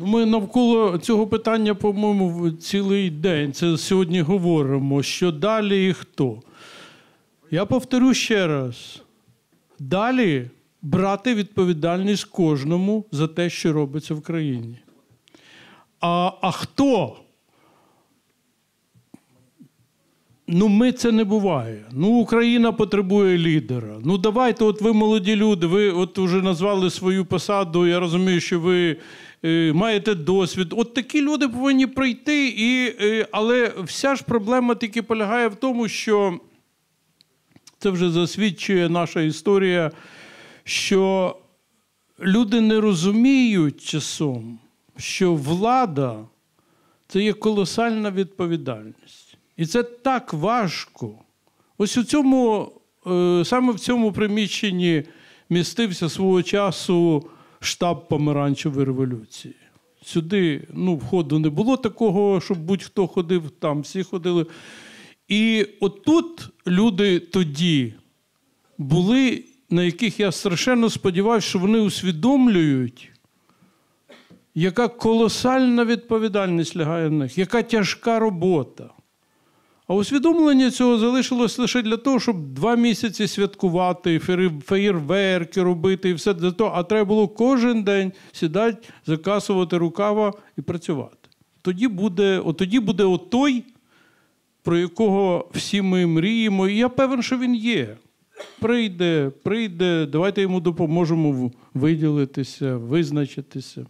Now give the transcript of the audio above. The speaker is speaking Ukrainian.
Ми навколо цього питання, по-моєму, цілий день це сьогодні говоримо, що далі і хто. Я повторю ще раз: далі брати відповідальність кожному за те, що робиться в країні. А, а хто? Ну, ми це не буває. Ну, Україна потребує лідера. Ну, давайте, от ви молоді люди, ви от вже назвали свою посаду. Я розумію, що ви е, маєте досвід. От такі люди повинні прийти, і, е, але вся ж проблема тільки полягає в тому, що це вже засвідчує наша історія, що люди не розуміють часом, що влада це є колосальна відповідальність. І це так важко. Ось у цьому, е, саме в цьому приміщенні містився свого часу штаб помаранчевої революції. Сюди ну, входу не було такого, щоб будь-хто ходив там, всі ходили. І отут люди тоді були, на яких я страшенно сподіваюся, що вони усвідомлюють, яка колосальна відповідальність лягає на них, яка тяжка робота. А усвідомлення цього залишилось лише для того, щоб два місяці святкувати, феєр- феєрверки робити і все для того. А треба було кожен день сідати, закасувати рукава і працювати. Тоді буде, от тоді буде отой, про якого всі ми мріємо. І я певен, що він є. Прийде, прийде, давайте йому допоможемо виділитися, визначитися.